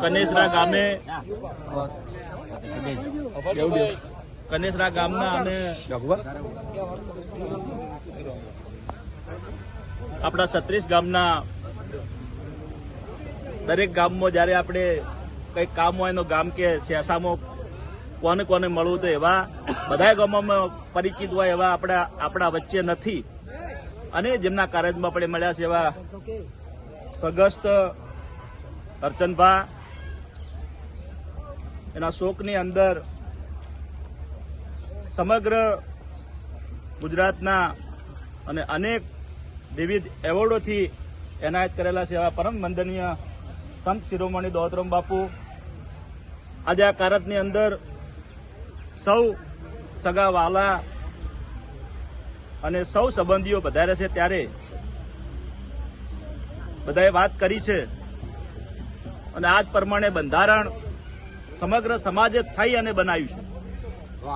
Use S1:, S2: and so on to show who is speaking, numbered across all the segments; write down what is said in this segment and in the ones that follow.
S1: કનેસરા ગામે કનેસરા ગામના અને આપણા છત્રીસ ગામના દરેક ગામમાં જ્યારે આપણે કંઈક કામ હોય એનો ગામ કે સેસામાં કોને કોને મળવું તો એવા બધા ગામોમાં પરિચિત હોય એવા આપણા આપણા વચ્ચે નથી. અને જેમના કાર્યમાં આપણે મળ્યા છે એવા અગસ્ત અર્ચનભા એના શોકની અંદર સમગ્ર ગુજરાતના અને અનેક વિવિધ એવોર્ડોથી એનાયત કરેલા છે એવા પરમ વંદનીય સંત શિરોમણી દોતરમ બાપુ. આજે આ કારતની અંદર સૌ સગા વાલા અને સૌ સંબંધીઓ વધારે છે ત્યારે બધાએ વાત કરી છે. અને આજ પ્રમાણે બંધારણ સમગ્ર સમાજે થઈ અને બનાવ્યું છે.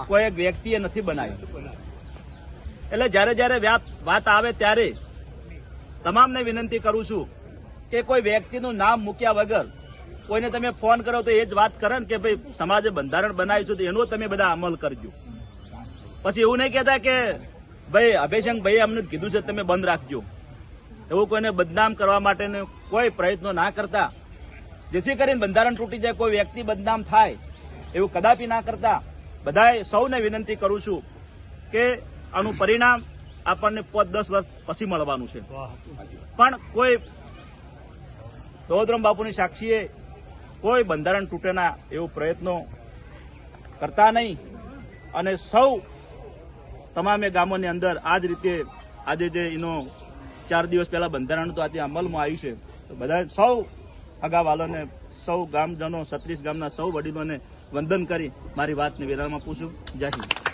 S1: કોઈ એક વ્યક્તિએ નથી બનાવ્યું. એટલે જ્યારે જ્યારે વાત આવે ત્યારે તમામને વિનંતી કરું છું કે કોઈ વ્યક્તિનું નામ મૂક્યા વગર કોઈને તમે ફોન કરો તો એ જ વાત કરે ને કે ભાઈ સમાજે બંધારણ બનાવ્યું છે તો એનો તમે બધા અમલ કરજો. પછી એવું નહીં કહેતા કે ભાઈ અભયશંક ભાઈ અમને કીધું છે તમે બંધ રાખજો. એવું કોઈને બદનામ કરવા માટેનો કોઈ પ્રયત્નો ના કરતા. જેથી કરીને બંધારણ તૂટી જાય કોઈ વ્યક્તિ બદનામ થાય એવું કદાપી ના કરતા બધાએ સૌને વિનંતી કરું છું કે આનું પરિણામ આપણને પાંચ દસ વર્ષ પછી મળવાનું છે. પણ કોઈ દોદરમ બાપુની સાક્ષીએ કોઈ બંધારણ તૂટેના એવું પ્રયત્નો કરતા નહીં અને સૌ તમામે ગામોની અંદર આ જ રીતે આજે જે એનો ચાર દિવસ પહેલા બંધારણ તો આજે અમલમાં આવ્યું છે તો બધા સૌ અગાવાલોને સૌ ગામજનો, છત્રીસ ગામના સૌ વડીલોને વંદન કરી મારી વાતને વિરામમાં પૂછું. જય હિન્દ.